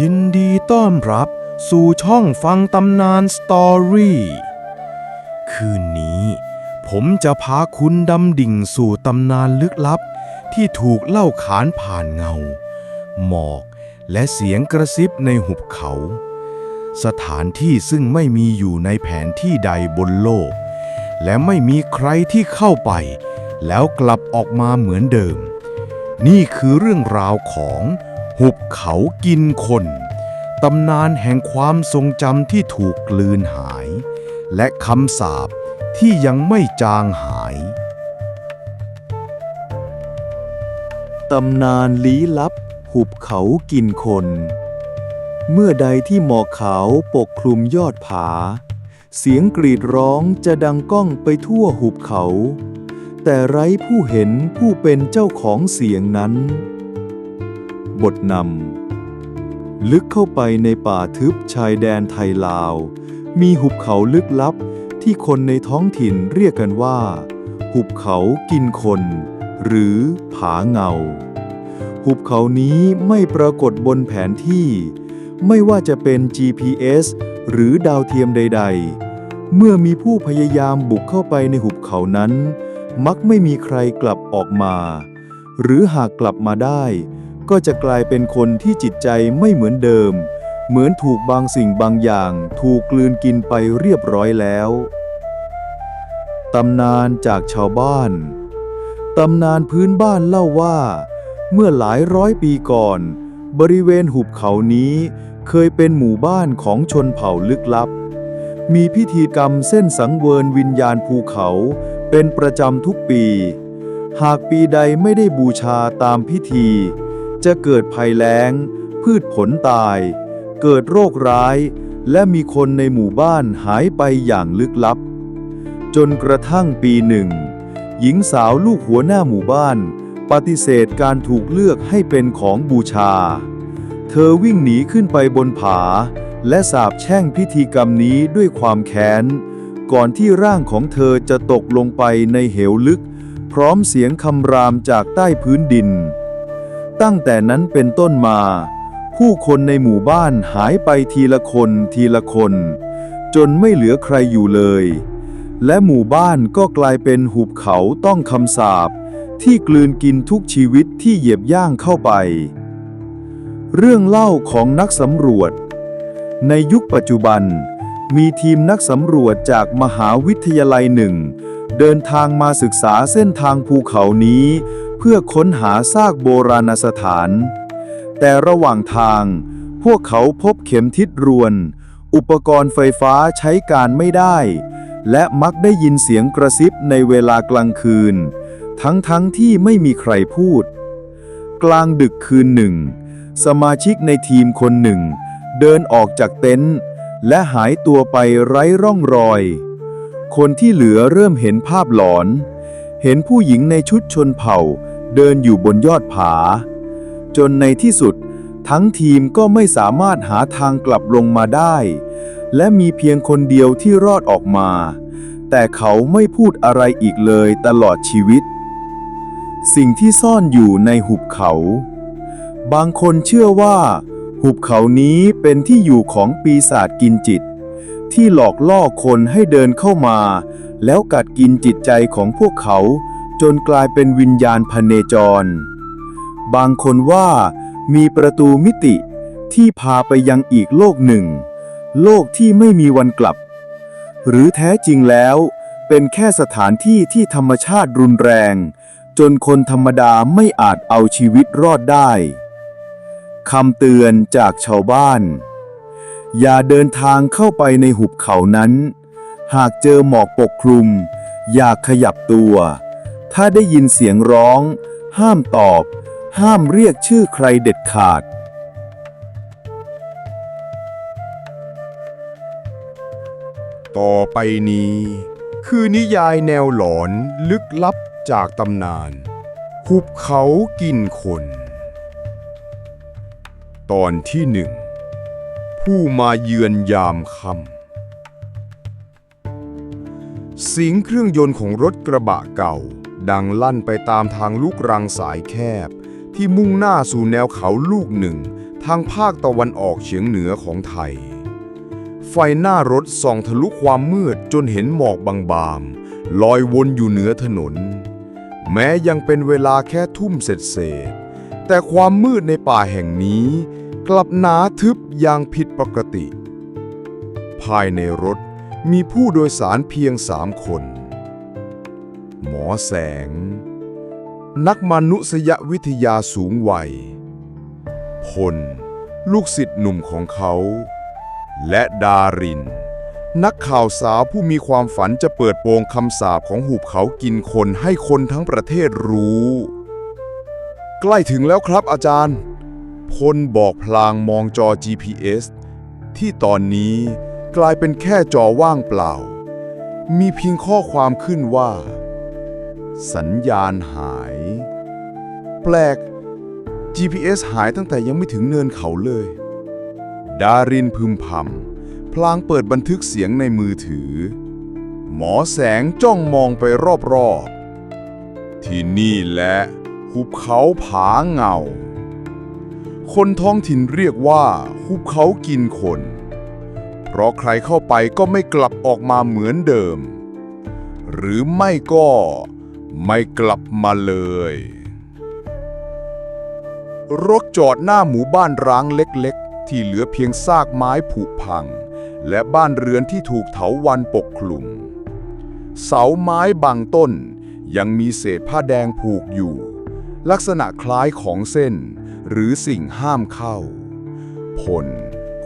ยินดีต้อนรับสู่ช่องฟังตำนานสตอรี่ คืนนี้ ผมจะพาคุณดำดิ่งสู่ตำนานลึกลับ ที่ถูกเล่าขานผ่านเงา หมอกและเสียงกระซิบในหุบเขา สถานที่ซึ่งไม่มีอยู่ในแผนที่ใดบนโลก และไม่มีใครที่เข้าไป แล้วกลับออกมาเหมือนเดิม นี่คือเรื่องราวของ หุบเขากินคน ตำนานแห่งความทรงจำที่ถูกกลืนหาย และคำสาปที่ยังไม่จางหาย ตำนานลี้ลับ หุบเขากินคน เมื่อใดที่หมอกขาวปกคลุมยอดผา เสียงกรีดร้องจะดังก้องไปทั่วหุบเขา แต่ไร้ผู้เห็นผู้เป็นเจ้าของเสียงนั้น บทนำลึกเข้าไปในป่าทึบชายแดนไทยลาว มีหุบเขาลึกลับที่คนในท้องถิ่นเรียกกันว่า หุบเขากินคน หรือผาเงา หุบเขานี้ไม่ปรากฏบนแผนที่ ไม่ว่าจะเป็น GPS หรือดาวเทียมใด ๆ เมื่อมีผู้พยายามบุกเข้าไปในหุบเขานั้น มักไม่มีใครกลับออกมา หรือหากกลับมาได้ ก็จะกลายเป็นคนที่จิตใจไม่เหมือนเดิม เหมือนถูกบางสิ่งบางอย่างถูกกลืนกินไปเรียบร้อยแล้วตำนานจากชาวบ้าน ตำนานพื้นบ้านเล่าว่า เมื่อหลายร้อยปีก่อน บริเวณหุบเขานี้เคยเป็นหมู่บ้านของชนเผ่าลึกลับ มีพิธีกรรมเส้นสังเวยวิญญาณภูเขาเป็นประจำทุกปี หากปีใดไม่ได้บูชาตามพิธี จะเกิดภัยแล้ง พืชผลตาย เกิดโรคร้าย และมีคนในหมู่บ้านหายไปอย่างลึกลับ จนกระทั่งปีหนึ่ง หญิงสาวลูกหัวหน้าหมู่บ้าน ปฏิเสธการถูกเลือกให้เป็นของบูชา เธอวิ่งหนีขึ้นไปบนผา และสาบแช่งพิธีกรรมนี้ด้วยความแค้น ก่อนที่ร่างของเธอจะตกลงไปในเหวลึก พร้อมเสียงคำรามจากใต้พื้นดิน ตั้งแต่นั้นเป็นต้นมา ผู้คนในหมู่บ้านหายไปทีละคนทีละคน จนไม่เหลือใครอยู่เลย และหมู่บ้านก็กลายเป็นหุบเขาต้องคำสาปที่กลืนกินทุกชีวิตที่เหยียบย่างเข้าไป เรื่องเล่าของนักสำรวจ ในยุคปัจจุบัน มีทีมนักสำรวจจากมหาวิทยาลัยหนึ่ง เดินทางมาศึกษาเส้นทางภูเขานี้ เพื่อค้นหาซากโบราณสถาน แต่ระหว่างทาง พวกเขาพบเข็มทิศรวน อุปกรณ์ไฟฟ้าใช้การไม่ได้ และมักได้ยินเสียงกระซิบในเวลากลางคืน ทั้งๆทที่ไม่มีใครพูด กลางดึกคืนหนึ่ง สมาชิกในทีมคนหนึ่ง เดินออกจากเต็นท์และหายตัวไปไร้ร่องรอย คนที่เหลือเริ่มเห็นภาพหลอน เห็นผู้หญิงในชุดชนเผ่า เดินอยู่บนยอดผา จนในที่สุด ทั้งทีมก็ไม่สามารถหาทางกลับลงมาได้ และมีเพียงคนเดียวที่รอดออกมา แต่เขาไม่พูดอะไรอีกเลยตลอดชีวิต สิ่งที่ซ่อนอยู่ในหุบเขา บางคนเชื่อว่า หุบเขานี้เป็นที่อยู่ของปีศาจกินจิต ที่หลอกล่อคนให้เดินเข้ามา แล้วกัดกินจิตใจของพวกเขา จนกลายเป็นวิญญาณพเนจร บางคนว่ามีประตูมิติที่พาไปยังอีกโลกหนึ่ง โลกที่ไม่มีวันกลับ หรือแท้จริงแล้ว เป็นแค่สถานที่ที่ธรรมชาติรุนแรง จนคนธรรมดาไม่อาจเอาชีวิตรอดได้คำเตือนจากชาวบ้าน อย่าเดินทางเข้าไปในหุบเขานั้น หากเจอหมอกปกคลุม อย่าขยับตัว ถ้าได้ยินเสียงร้อง ห้ามตอบ ห้ามเรียกชื่อใครเด็ดขาด ต่อไปนี้ คือนิยายแนวหลอนลึกลับจากตำนาน หุบเขากินคน ตอนที่หนึ่ง ผู้มาเยือนยามค่ำเสียงเครื่องยนต์ของรถกระบะเก่า ดังลั่นไปตามทางลูกรังสายแคบ ที่มุ่งหน้าสู่แนวเขาลูกหนึ่ง ทางภาคตะวันออกเฉียงเหนือของไทย ไฟหน้ารถส่องทะลุความมืดจนเห็นหมอกบางๆลอยวนอยู่เหนือถนน แม้ยังเป็นเวลาแค่ทุ่มเศษๆแต่ความมืดในป่าแห่งนี้ กลับหนาทึบอย่างผิดปกติ ภายในรถมีผู้โดยสารเพียงสามคน หมอแสง นักมนุษยวิทยาสูงวัย พล ลูกศิษย์หนุ่มของเขา และดาริน นักข่าวสาวผู้มีความฝันจะเปิดโปงคำสาปของหุบเขากินคนให้คนทั้งประเทศรู้ ใกล้ถึงแล้วครับอาจารย์ พลบอกพลางมองจอ GPS ที่ตอนนี้กลายเป็นแค่จอว่างเปล่า มีเพียงข้อความขึ้นว่า สัญญาณหาย แปลก GPS หายตั้งแต่ยังไม่ถึงเนินเขาเลย ดารินพึมพำ พลางเปิดบันทึกเสียงในมือถือ หมอแสงจ้องมองไปรอบๆ ที่นี่แหละหุบเขาผาเงา คนท้องถิ่นเรียกว่าหุบเขากินคน เพราะใครเข้าไปก็ไม่กลับออกมาเหมือนเดิม หรือไม่ก็ ไม่กลับมาเลย รถจอดหน้าหมู่บ้านร้างเล็กๆ ที่เหลือเพียงซากไม้ผุพัง และบ้านเรือนที่ถูกเถาวันปกคลุม เสาไม้บางต้นยังมีเศษผ้าแดงผูกอยู่ ลักษณะคล้ายของเส้น หรือสิ่งห้ามเข้าพล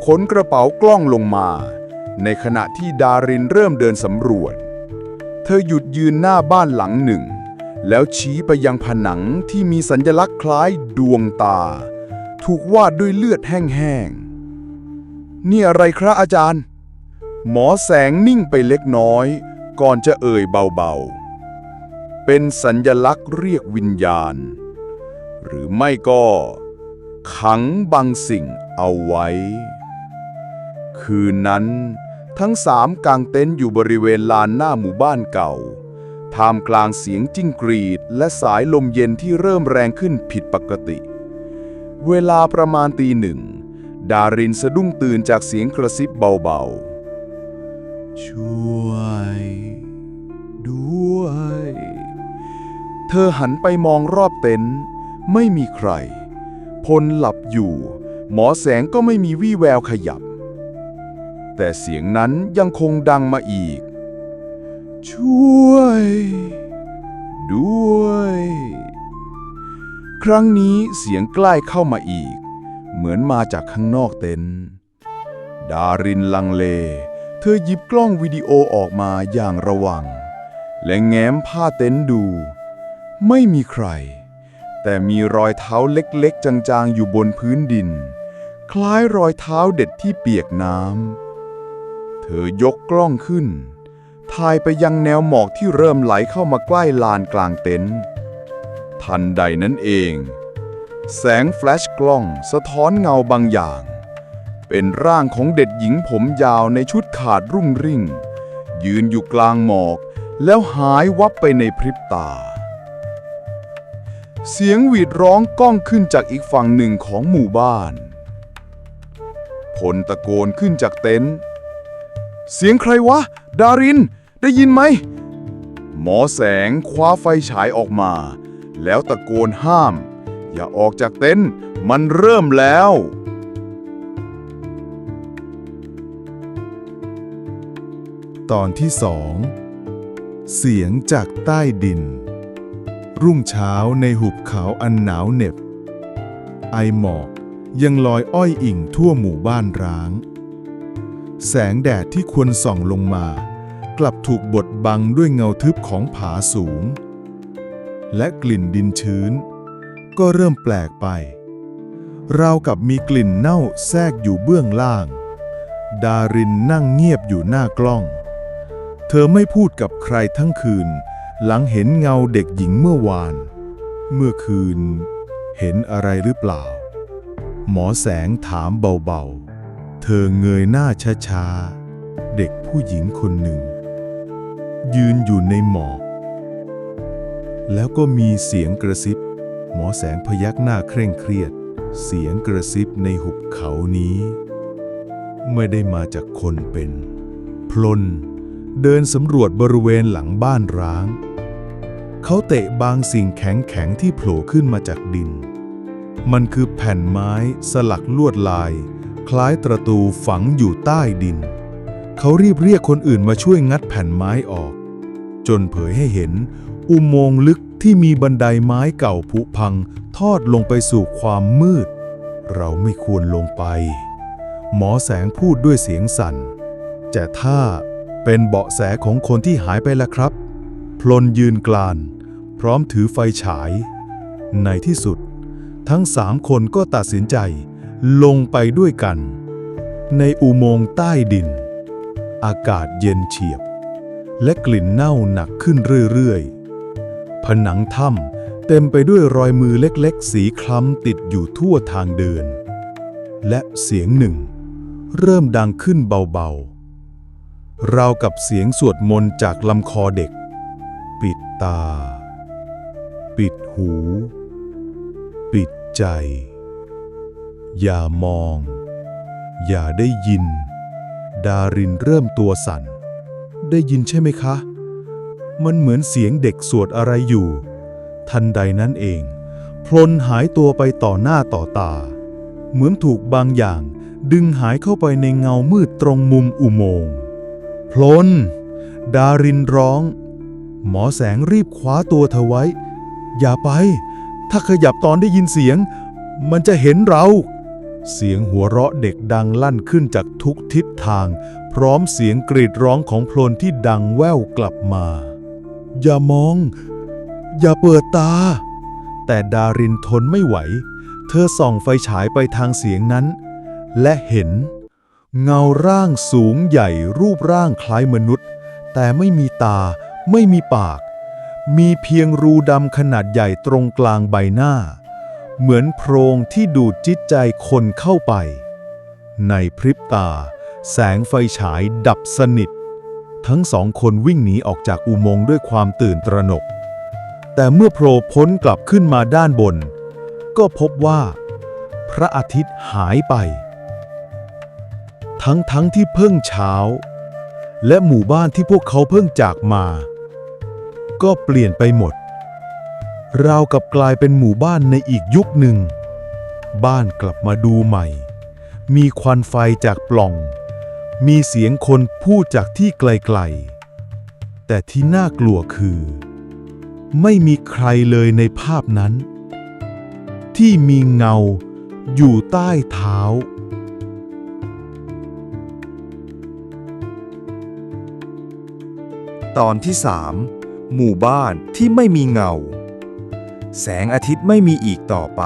ขนกระเป๋ากล้องลงมา ในขณะที่ดารินเริ่มเดินสำรวจ เธอหยุดยืนหน้าบ้านหลังหนึ่ง แล้วชี้ไปยังผนังที่มีสัญลักษณ์คล้ายดวงตา ถูกวาดด้วยเลือดแห้งๆ นี่อะไรครับอาจารย์ หมอแสงนิ่งไปเล็กน้อย ก่อนจะเอ่ยเบาๆ เป็นสัญลักษณ์เรียกวิญญาณ หรือไม่ก็ ขังบางสิ่งเอาไว้ คืนนั้นทั้งสามกางเต็นท์อยู่บริเวณลานหน้าหมู่บ้านเก่า ท่ามกลางเสียงจิ้งกรีด และสายลมเย็นที่เริ่มแรงขึ้นผิดปกติ เวลาประมาณตีหนึ่ง ดารินสะดุ้งตื่นจากเสียงกระซิบเบาๆ ช่วย ด้วย เธอหันไปมองรอบเต็นท์ไม่มีใคร พลหลับอยู่ หมอแสงก็ไม่มีวี่แววขยับ แต่เสียงนั้นยังคงดังมาอีก ช่วย ด้วย ครั้งนี้เสียงใกล้เข้ามาอีก เหมือนมาจากข้างนอกเต็นท์ดารินลังเล เธอหยิบกล้องวิดีโอออกมาอย่างระวัง และแง้มผ้าเต็นท์ดู ไม่มีใคร แต่มีรอยเท้าเล็กๆ จางๆ อยู่บนพื้นดิน คล้ายรอยเท้าเด็ดที่เปียกน้ำเธอยกกล้องขึ้น ถ่ายไปยังแนวหมอกที่เริ่มไหลเข้ามาใกล้ลานกลางเต็นท์ทันใดนั้นเอง แสงแฟลชกล้องสะท้อนเงาบางอย่าง เป็นร่างของเด็กหญิงผมยาวในชุดขาดรุ่งริ่ง ยืนอยู่กลางหมอก แล้วหายวับไปในพริบตา เสียงหวีดร้องก้องขึ้นจากอีกฝั่งหนึ่งของหมู่บ้านพลตะโกนขึ้นจากเต็นท์เสียงใครวะ ดาริน ได้ยินไหม หมอแสงคว้าไฟฉายออกมา แล้วตะโกนห้าม อย่าออกจากเต็นท์มันเริ่มแล้ว ตอนที่สองเสียงจากใต้ดิน รุ่งเช้าในหุบเขาอันหนาวเหน็บ ไอหมอกยังลอยอ้อยอิ่งทั่วหมู่บ้านร้าง แสงแดดที่ควรส่องลงมา กลับถูกบดบังด้วยเงาทึบของผาสูง และกลิ่นดินชื้น ก็เริ่มแปลกไป ราวกับมีกลิ่นเน่าแทรกอยู่เบื้องล่าง ดารินนั่งเงียบอยู่หน้ากล้อง เธอไม่พูดกับใครทั้งคืน หลังเห็นเงาเด็กหญิงเมื่อวาน เมื่อคืน เห็นอะไรหรือเปล่า หมอแสงถามเบาๆ เธอเงยหน้าช้าๆ เด็กผู้หญิงคนหนึ่ง ยืนอยู่ในหมอก แล้วก็มีเสียงกระซิบ หมอแสงพยักหน้าเคร่งเครียด เสียงกระซิบในหุบเขานี้ ไม่ได้มาจากคนเป็น พลน เดินสำรวจบริเวณหลังบ้านร้าง เขาเตะบางสิ่งแข็งๆที่โผล่ขึ้นมาจากดิน มันคือแผ่นไม้สลักลวดลาย คล้ายตระตูฝังอยู่ใต้ดิน เขารีบเรียกคนอื่นมาช่วยงัดแผ่นไม้ออก จนเผยให้เห็น อุโมงค์ลึกที่มีบันไดไม้เก่าผุพัง ทอดลงไปสู่ความมืด เราไม่ควรลงไป หมอแสงพูดด้วยเสียงสั่น แต่ถ้าเป็นเบาะแสของคนที่หายไปแล้วครับ พลนยืนกลาน พร้อมถือไฟฉาย ในที่สุด ทั้งสามคนก็ตัดสินใจ ลงไปด้วยกัน ในอุโมงค์ใต้ดิน อากาศเย็นเฉียบ และกลิ่นเน่าหนักขึ้นเรื่อยๆ ผนังถ้ำเต็มไปด้วยรอยมือเล็กๆ สีคล้ำติดอยู่ทั่วทางเดิน และเสียงหนึ่ง เริ่มดังขึ้นเบาๆ ราวกับเสียงสวดมนต์จากลำคอเด็ก ปิดตา ปิดหู ปิดใจ อย่ามอง อย่าได้ยิน ดารินเริ่มตัวสั่น ได้ยินใช่ไหมคะ มันเหมือนเสียงเด็กสวดอะไรอยู่ ทันใดนั้นเอง พลนหายตัวไปต่อหน้าต่อตา เหมือนถูกบางอย่าง ดึงหายเข้าไปในเงามืดตรงมุมอุโมงค์พลน ดารินร้อง หมอแสงรีบคว้าตัวเธอไว้ อย่าไป ถ้าขยับตอนได้ยินเสียง มันจะเห็นเรา เสียงหัวเราะเด็กดังลั่นขึ้นจากทุกทิศทาง พร้อมเสียงกรีดร้องของพลนที่ดังแว่วกลับมา อย่ามอง อย่าเปิดตา แต่ดารินทนไม่ไหว เธอส่องไฟฉายไปทางเสียงนั้น และเห็น เงาร่างสูงใหญ่รูปร่างคล้ายมนุษย์ แต่ไม่มีตา ไม่มีปาก มีเพียงรูดำขนาดใหญ่ตรงกลางใบหน้า เหมือนโพรงที่ดูดจิตใจคนเข้าไป ในพริบตา แสงไฟฉายดับสนิท ทั้งสองคนวิ่งหนีออกจากอุโมงค์ด้วยความตื่นตระหนก แต่เมื่อโผล่พ้นกลับขึ้นมาด้านบน ก็พบว่า พระอาทิตย์หายไป ทั้งทั้งที่เพิ่งเช้า และหมู่บ้านที่พวกเขาเพิ่งจากมา ก็เปลี่ยนไปหมด ราวกับกลายเป็นหมู่บ้านในอีกยุคหนึ่ง บ้านกลับมาดูใหม่ มีควันไฟจากปล่อง มีเสียงคนพูดจากที่ไกลๆ แต่ที่น่ากลัวคือ ไม่มีใครเลยในภาพนั้น ที่มีเงาอยู่ใต้เท้าตอนที่สามหมู่บ้านที่ไม่มีเงา แสงอาทิตย์ไม่มีอีกต่อไป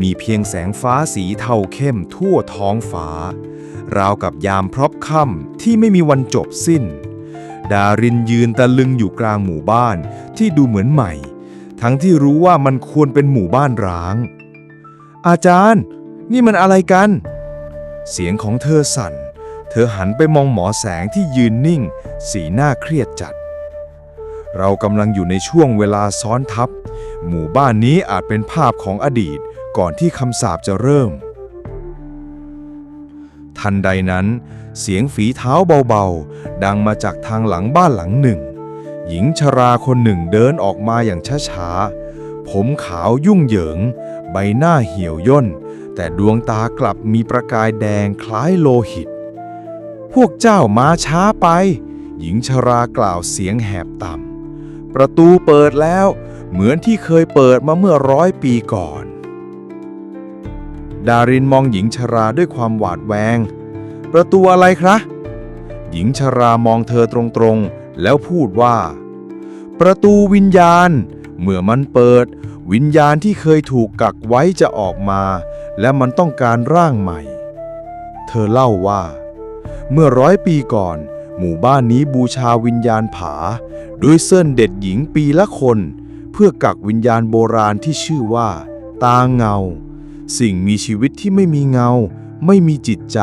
มีเพียงแสงฟ้าสีเทาเข้มทั่วท้องฟ้า ราวกับยามพรบค่ำที่ไม่มีวันจบสิ้น ดารินยืนตะลึงอยู่กลางหมู่บ้านที่ดูเหมือนใหม่ ทั้งที่รู้ว่ามันควรเป็นหมู่บ้านร้าง อาจารย์ นี่มันอะไรกัน เสียงของเธอสั่น เธอหันไปมองหมอแสงที่ยืนนิ่ง สีหน้าเครียดจัด เรากำลังอยู่ในช่วงเวลาซ้อนทับ หมู่บ้านนี้อาจเป็นภาพของอดีตก่อนที่คำสาปจะเริ่ม ทันใดนั้น เสียงฝีเท้าเบาๆ ดังมาจากทางหลังบ้านหลังหนึ่ง หญิงชราคนหนึ่งเดินออกมาอย่างช้าๆ ผมขาวยุ่งเหยิง ใบหน้าเหี่ยวย่น แต่ดวงตากลับมีประกายแดงคล้ายโลหิต พวกเจ้ามาช้าไป หญิงชรากล่าวเสียงแหบต่ำประตูเปิดแล้ว เหมือนที่เคยเปิดมาเมื่อร้อยปีก่อน ดารินมองหญิงชราด้วยความหวาดแวง ประตูอะไรครับหญิงชรามองเธอตรงๆ แล้วพูดว่า ประตูวิญญาณ เมื่อมันเปิด วิญญาณที่เคยถูกกักไว้จะออกมา และมันต้องการร่างใหม่ เธอเล่าว่า เมื่อร้อยปีก่อน หมู่บ้านนี้บูชาวิญญาณผา ด้วยเส้นเด็ดหญิงปีละคน เพื่อกักวิญญาณโบราณที่ชื่อว่า ตาเงา สิ่งมีชีวิตที่ไม่มีเงา ไม่มีจิตใจ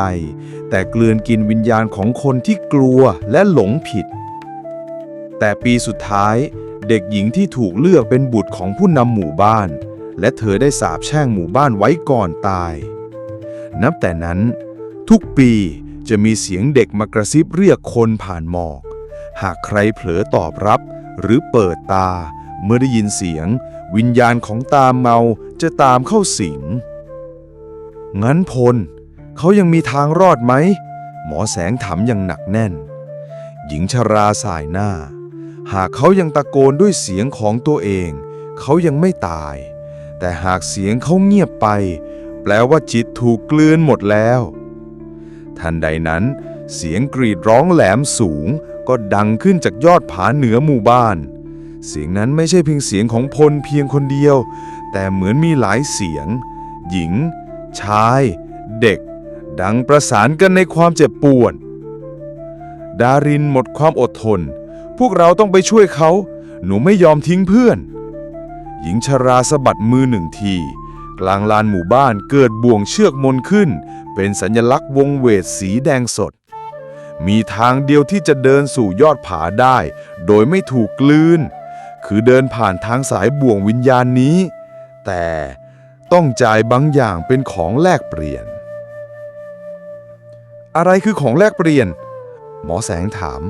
แต่เกลือนกินวิญญาณของคนที่กลัวและหลงผิด แต่ปีสุดท้าย เด็กหญิงที่ถูกเลือกเป็นบุตรของผู้นำหมู่บ้าน และเธอได้สาบแช่งหมู่บ้านไว้ก่อนตาย นับแต่นั้น ทุกปีจะมีเสียงเด็กมากระซิบเรียกคนผ่านหมอก หากใครเผลอตอบรับหรือเปิดตา เมื่อได้ยินเสียง วิญญาณของตามเมาจะตามเข้าสิง งั้นพล เขายังมีทางรอดไหม หมอแสงถามอย่างหนักแน่น หญิงชราสายหน้า หากเขายังตะโกนด้วยเสียงของตัวเอง เขายังไม่ตาย แต่หากเสียงเขาเงียบไป แปลว่าจิตถูกกลืนหมดแล้ว ทันใดนั้น เสียงกรีดร้องแหลมสูงก็ดังขึ้นจากยอดผาเหนือหมู่บ้าน เสียงนั้นไม่ใช่เพียงเสียงของพลเพียงคนเดียว แต่เหมือนมีหลายเสียง หญิง ชาย เด็ก ดังประสานกันในความเจ็บปวดดารินหมดความอดทน พวกเราต้องไปช่วยเขา หนูไม่ยอมทิ้งเพื่อน หญิงชราสะบัดมือหนึ่งที กลางลานหมู่บ้านเกิดบ่วงเชือกมนขึ้น เป็นสัญลักษณ์วงเวทสีแดงสด มีทางเดียวที่จะเดินสู่ยอดผาได้ โดยไม่ถูกกลืน คือเดินผ่านทางสายบ่วงวิญญาณนี้ แต่ต้องจ่ายบางอย่างเป็นของแลกเปลี่ยน อะไรคือของแลกเปลี่ยน หมอแสงถาม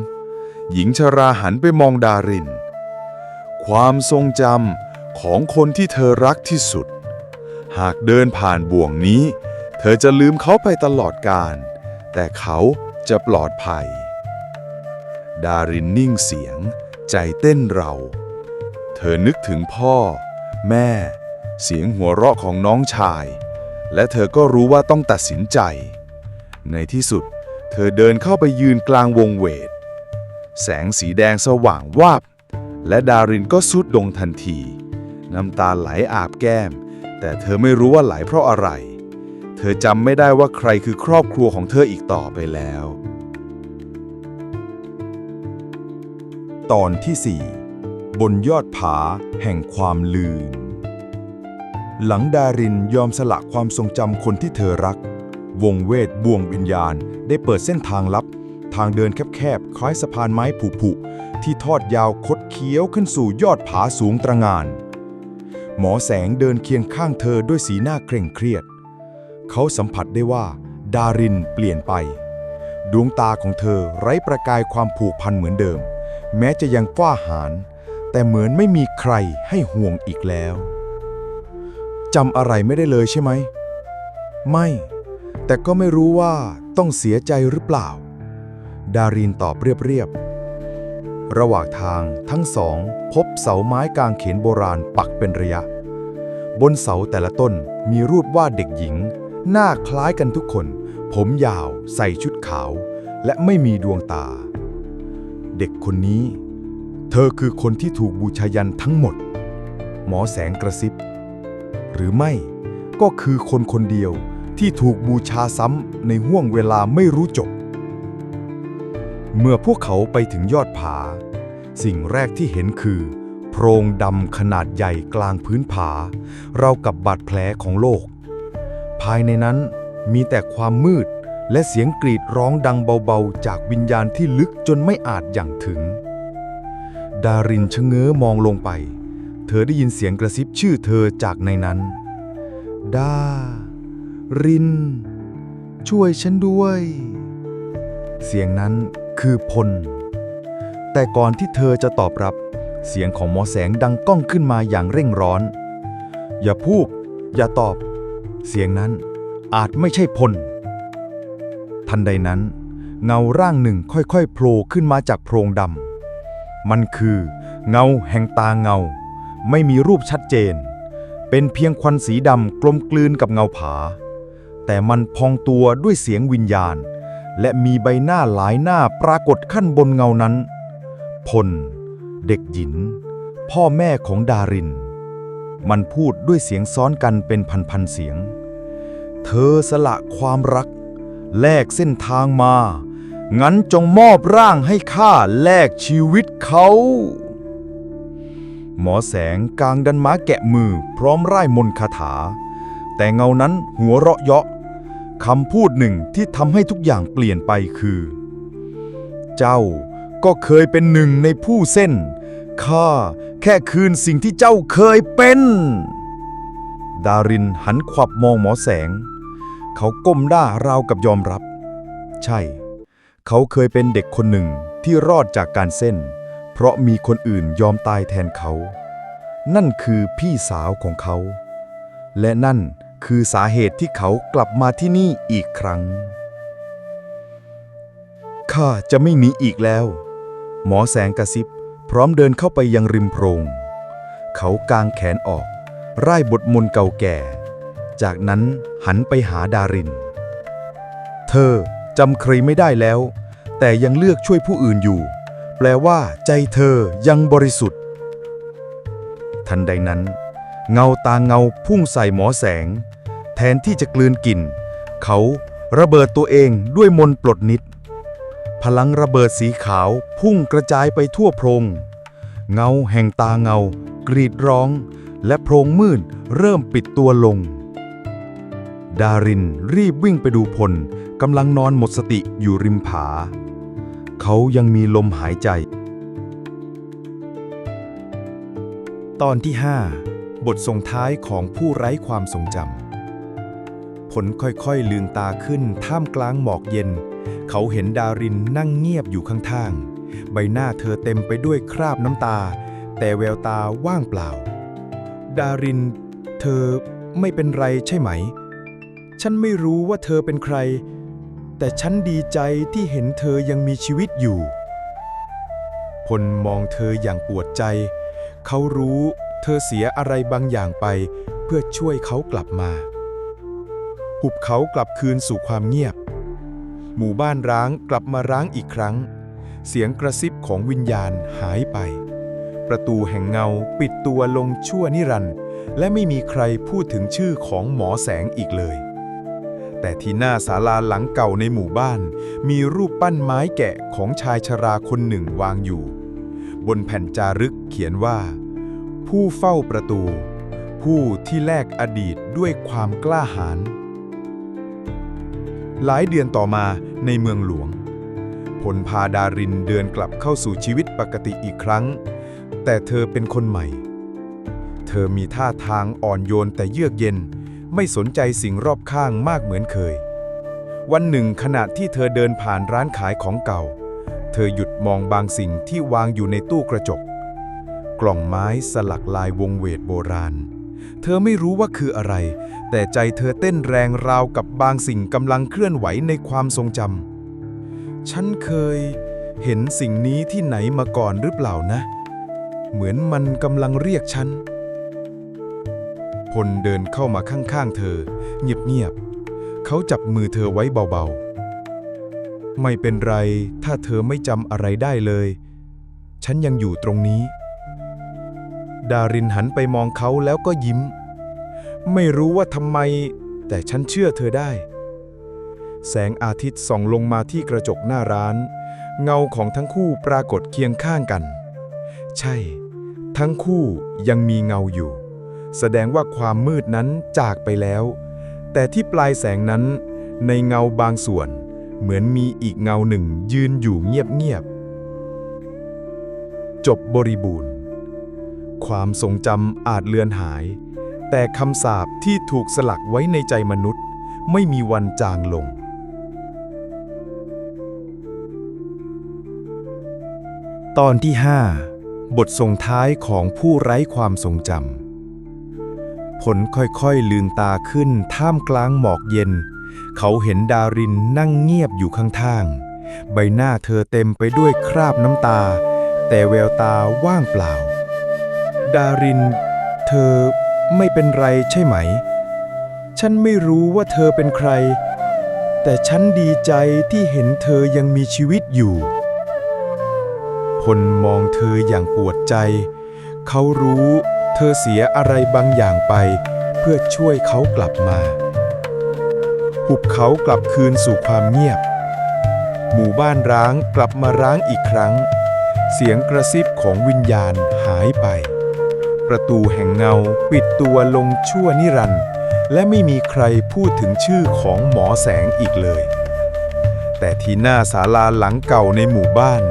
หญิงชราหันไปมองดาริน ความทรงจำของคนที่เธอรักที่สุด หากเดินผ่านบ่วงนี้ เธอจะลืมเขาไปตลอดกาลแต่เขาจะปลอดภัย ดารินนิ่งเสียง ใจเต้นเรา อนึกถึงพ่อ แม่ เสียงหัวเราะของน้องชาย และเธอก็รู้ว่าต้องตัดสินใจ ในที่สุด เธอเดินเข้าไปยืนกลางวงเวท แสงสีแดงสว่างวาบ และดารินก็สุดลงทันที น้ำตาไหลอาบแก้ม แต่เธอไม่รู้ว่าไหลเพราะอะไร เธอจำไม่ได้ว่าใครคือครอบครัวของเธออีกต่อไปแล้ว ตอนที่ 4 บนยอดผาแห่งความลืมหลังดารินยอมสละความทรงจำคนที่เธอรัก วงเวทบ่วงวิญญาณ ได้เปิดเส้นทางลับ ทางเดินแคบๆ คล้ายสะพานไม้ผุๆที่ทอดยาวคดเคี้ยวขึ้นสู่ยอดผาสูงตระงาน หมอแสงเดินเคียงข้างเธอด้วยสีหน้าเคร่งเครียด เขาสัมผัสได้ว่า ดารินเปลี่ยนไป ดวงตาของเธอไร้ประกายความผูกพันเหมือนเดิม แม้จะยังฝ้าหาญ แต่เหมือนไม่มีใครให้ห่วงอีกแล้วจำอะไรไม่ได้เลยใช่ไหม ไม่ แต่ก็ไม่รู้ว่าต้องเสียใจหรือเปล่า ดารินตอบเรียบๆ ระหว่างทางทั้งสอง พบเสาไม้กางเขนโบราณปักเป็นระยะ บนเสาแต่ละต้นมีรูปวาดเด็กหญิง หน้าคล้ายกันทุกคน ผมยาวใส่ชุดขาว และไม่มีดวงตา เด็กคนนี้ เธอคือคนที่ถูกบูชายันทั้งหมด หมอแสงกระซิบ หรือไม่ก็คือคนคนเดียวที่ถูกบูชาซ้ำในห่วงเวลาไม่รู้จบ เมื่อพวกเขาไปถึงยอดผา สิ่งแรกที่เห็นคือ โพรงดำขนาดใหญ่กลางพื้นผา เรากับบาดแผลของโลก ภายในนั้นมีแต่ความมืดและเสียงกรีดร้องดังเบาๆ จากวิญญาณที่ลึกจนไม่อาจอย่างถึง ดารินชะเง้อมองลงไป เธอได้ยินเสียงกระซิบชื่อเธอจากในนั้น ดา ริน ช่วยฉันด้วย เสียงนั้นคือพล แต่ก่อนที่เธอจะตอบรับ เสียงของหมอแสงดังก้องขึ้นมาอย่างเร่งร้อน อย่าพูด อย่าตอบ เสียงนั้นอาจไม่ใช่พล ทันใดนั้น เงาร่างหนึ่งค่อยๆโผล่ขึ้นมาจากโพรงดำ มันคือเงาแห่งตาเงา ไม่มีรูปชัดเจน เป็นเพียงควันสีดำกลมกลืนกับเงาผา แต่มันพองตัวด้วยเสียงวิญญาณ และมีใบหน้าหลายหน้าปรากฏขั้นบนเงานั้น พล เด็กหญิงพ่อแม่ของดาริน มันพูดด้วยเสียงซ้อนกันเป็นพันๆเสียง เธอสละความรัก แลกเส้นทางมา งั้นจงมอบร่างให้ข้าแลกชีวิตเขา หมอแสงกางดันม้าแกะมือพร้อมร่ายมนคาถา แต่เงานั้นหัวเราะเยาะคำพูดหนึ่งที่ทำให้ทุกอย่างเปลี่ยนไปคือ เจ้าก็เคยเป็นหนึ่งในผู้เส้น ข้าแค่คืนสิ่งที่เจ้าเคยเป็น ดารินหันขวับมองหมอแสง เขาก้มหน้าราวกับยอมรับ ใช่ เขาเคยเป็นเด็กคนหนึ่งที่รอดจากการเส้น เพราะมีคนอื่นยอมตายแทนเขา นั่นคือพี่สาวของเขา และนั่นคือสาเหตุที่เขากลับมาที่นี่อีกครั้ง ข้าจะไม่หนีอีกแล้ว หมอแสงกระซิบ พร้อมเดินเข้าไปยังริมโพรง เขากางแขนออก ร่ายบทมนต์เก่าแก่ จากนั้นหันไปหาดาริน เธอ จำใครไม่ได้แล้ว แต่ยังเลือกช่วยผู้อื่นอยู่ แปลว่า ใจเธอยังบริสุทธิ์ ทันใดนั้น เงาตาเงาพุ่งใส่หมอแสง แทนที่จะกลืนกลิ่นเขาระเบิดตัวเองด้วยมนปลดนิด พลังระเบิดสีขาวพุ่งกระจายไปทั่วโพรง เงาแห่งตาเงา กรีดร้อง และโพรงมืดเริ่มปิดตัวลง ดารินรีบวิ่งไปดูพล กำลังนอนหมดสติอยู่ริมผา เขายังมีลมหายใจ ตอนที่ 5 บทส่งท้ายของผู้ไร้ความทรงจำผลค่อยๆลืมตาขึ้นท่ามกลางหมอกเย็น เขาเห็นดารินนั่งเงียบอยู่ข้างๆ ใบหน้าเธอเต็มไปด้วยคราบน้ำตา แต่แววตาว่างเปล่า ดาริน เธอไม่เป็นไรใช่ไหม ฉันไม่รู้ว่าเธอเป็นใคร แต่ฉันดีใจที่เห็นเธอยังมีชีวิตอยู่ พลมองเธออย่างปวดใจ เขารู้เธอเสียอะไรบางอย่างไป เพื่อช่วยเขากลับมา หุบเขากลับคืนสู่ความเงียบ หมู่บ้านร้างกลับมาร้างอีกครั้ง เสียงกระซิบของวิญญาณหายไป ประตูแห่งเงาปิดตัวลงชั่วนิรันดร์และไม่มีใครพูดถึงชื่อของหมอแสงอีกเลย แต่ที่หน้าศาลาหลังเก่าในหมู่บ้าน มีรูปปั้นไม้แกะของชายชราคนหนึ่งวางอยู่ บนแผ่นจารึกเขียนว่า ผู้เฝ้าประตู ผู้ที่แลกอดีตด้วยความกล้าหาญหลายเดือนต่อมาในเมืองหลวง พลพาดารินเดินกลับเข้าสู่ชีวิตปกติอีกครั้ง แต่เธอเป็นคนใหม่ เธอมีท่าทางอ่อนโยนแต่เยือกเย็น ไม่สนใจสิ่งรอบข้างมากเหมือนเคย วันหนึ่งขณะที่เธอเดินผ่านร้านขายของเก่า เธอหยุดมองบางสิ่งที่วางอยู่ในตู้กระจก กล่องไม้สลักลายวงเวทโบราณ เธอไม่รู้ว่าคืออะไร แต่ใจเธอเต้นแรงราวกับบางสิ่งกำลังเคลื่อนไหวในความทรงจำฉันเคยเห็นสิ่งนี้ที่ไหนมาก่อนหรือเปล่านะ เหมือนมันกำลังเรียกฉัน พลเดินเข้ามาข้างๆเธอ เงียบๆ เขาจับมือเธอไว้เบาๆ ไม่เป็นไรถ้าเธอไม่จำอะไรได้เลย ฉันยังอยู่ตรงนี้ ดารินหันไปมองเขาแล้วก็ยิ้ม ไม่รู้ว่าทำไม แต่ฉันเชื่อเธอได้ แสงอาทิตย์ส่องลงมาที่กระจกหน้าร้าน เงาของทั้งคู่ปรากฏเคียงข้างกัน ใช่ ทั้งคู่ยังมีเงาอยู่ แสดงว่าความมืดนั้นจากไปแล้ว แต่ที่ปลายแสงนั้น ในเงาบางส่วน เหมือนมีอีกเงาหนึ่งยืนอยู่เงียบๆจบบริบูรณ์ ความทรงจำอาจเลือนหาย แต่คำสาปที่ถูกสลักไว้ในใจมนุษย์ ไม่มีวันจางลงตอนที่ 5 บทส่งท้ายของผู้ไร้ความทรงจำ ผลค่อยๆลืมตาขึ้นท่ามกลางหมอกเย็น เขาเห็นดารินนั่งเงียบอยู่ข้างๆ ใบหน้าเธอเต็มไปด้วยคราบน้ำตา แต่แววตาว่างเปล่า ดาริน เธอไม่เป็นไรใช่ไหม ฉันไม่รู้ว่าเธอเป็นใคร แต่ฉันดีใจที่เห็นเธอยังมีชีวิตอยู่พลมองเธออย่างปวดใจ เขารู้ เธอเสียอะไรบางอย่างไป เพื่อช่วยเขากลับมา หุบเขากลับคืนสู่ความเงียบ หมู่บ้านร้างกลับมาร้างอีกครั้ง เสียงกระซิบของวิญญาณหายไป ประตูแห่งเงาปิดตัวลงชั่วนิรันดร์และไม่มีใครพูดถึงชื่อของหมอแสงอีกเลย แต่ที่หน้าศาลาหลังเก่าในหมู่บ้าน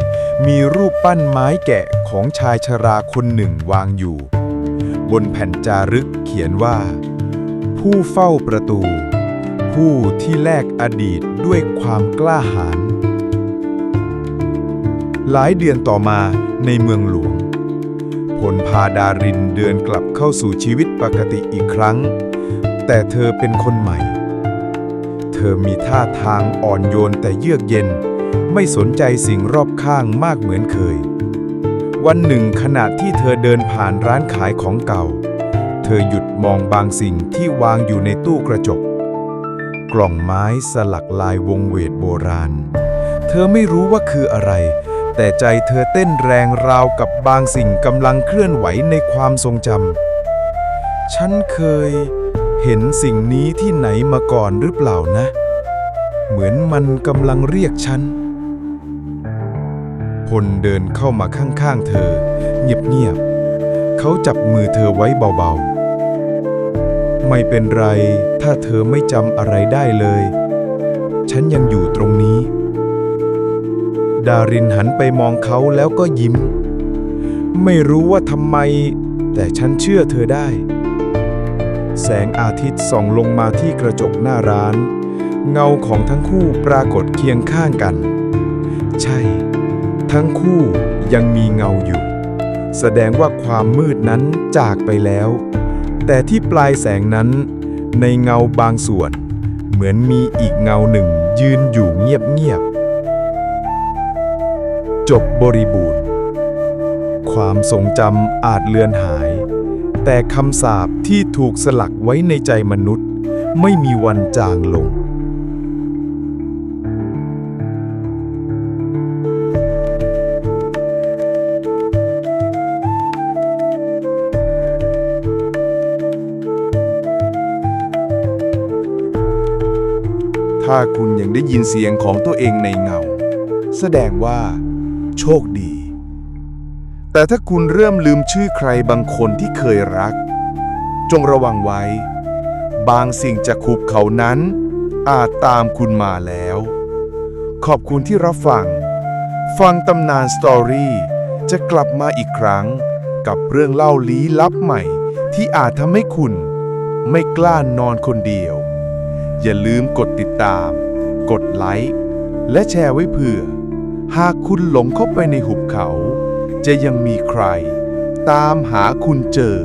มีรูปปั้นไม้แกะของชายชราคนหนึ่งวางอยู่ บนแผ่นจารึกเขียนว่า ผู้เฝ้าประตู ผู้ที่แลกอดีตด้วยความกล้าหาญหลายเดือนต่อมาในเมืองหลวง ผลพาดารินเดินกลับเข้าสู่ชีวิตปกติอีกครั้ง แต่เธอเป็นคนใหม่ เธอมีท่าทางอ่อนโยนแต่เยือกเย็น ไม่สนใจสิ่งรอบข้างมากเหมือนเคย วันหนึ่งขณะที่เธอเดินผ่านร้านขายของเก่า เธอหยุดมองบางสิ่งที่วางอยู่ในตู้กระจก กล่องไม้สลักลายวงเวทโบราณ เธอไม่รู้ว่าคืออะไร แต่ใจเธอเต้นแรงราวกับบางสิ่งกำลังเคลื่อนไหวในความทรงจำฉันเคยเห็นสิ่งนี้ที่ไหนมาก่อนหรือเปล่านะ เหมือนมันกำลังเรียกฉัน พลเดินเข้ามาข้างๆเธอ เงียบๆเขาจับมือเธอไว้เบาๆ ไม่เป็นไร ถ้าเธอไม่จำอะไรได้เลย ฉันยังอยู่ตรงนี้ ดารินหันไปมองเขาแล้วก็ยิ้ม ไม่รู้ว่าทำไม แต่ฉันเชื่อเธอได้ แสงอาทิตย์ส่องลงมาที่กระจกหน้าร้าน เงาของทั้งคู่ปรากฏเคียงข้างกัน ทั้งคู่ยังมีเงาอยู่ แสดงว่าความมืดนั้นจากไปแล้ว แต่ที่ปลายแสงนั้น ในเงาบางส่วน เหมือนมีอีกเงาหนึ่งยืนอยู่เงียบๆจบบริบูรณ์ ความทรงจำอาจเลือนหาย แต่คำสาปที่ถูกสลักไว้ในใจมนุษย์ ไม่มีวันจางลง ถ้าคุณยังได้ยินเสียงของตัวเองในเงา แสดงว่า โชคดี แต่ถ้าคุณเริ่มลืมชื่อใครบางคนที่เคยรัก จงระวังไว้ บางสิ่งจากขุบเขานั้น อาจตามคุณมาแล้ว ขอบคุณที่รับฟัง ฟังตำนานสตอรี่จะกลับมาอีกครั้ง กับเรื่องเล่าลี้ลับใหม่ ที่อาจทำให้คุณ ไม่กล้านอนคนเดียว อย่าลืมกดติดตาม กดไลค์ และแชร์ไว้เผื่อ หากคุณหลงเข้าไปในหุบเขา จะยังมีใคร ตามหาคุณเจอ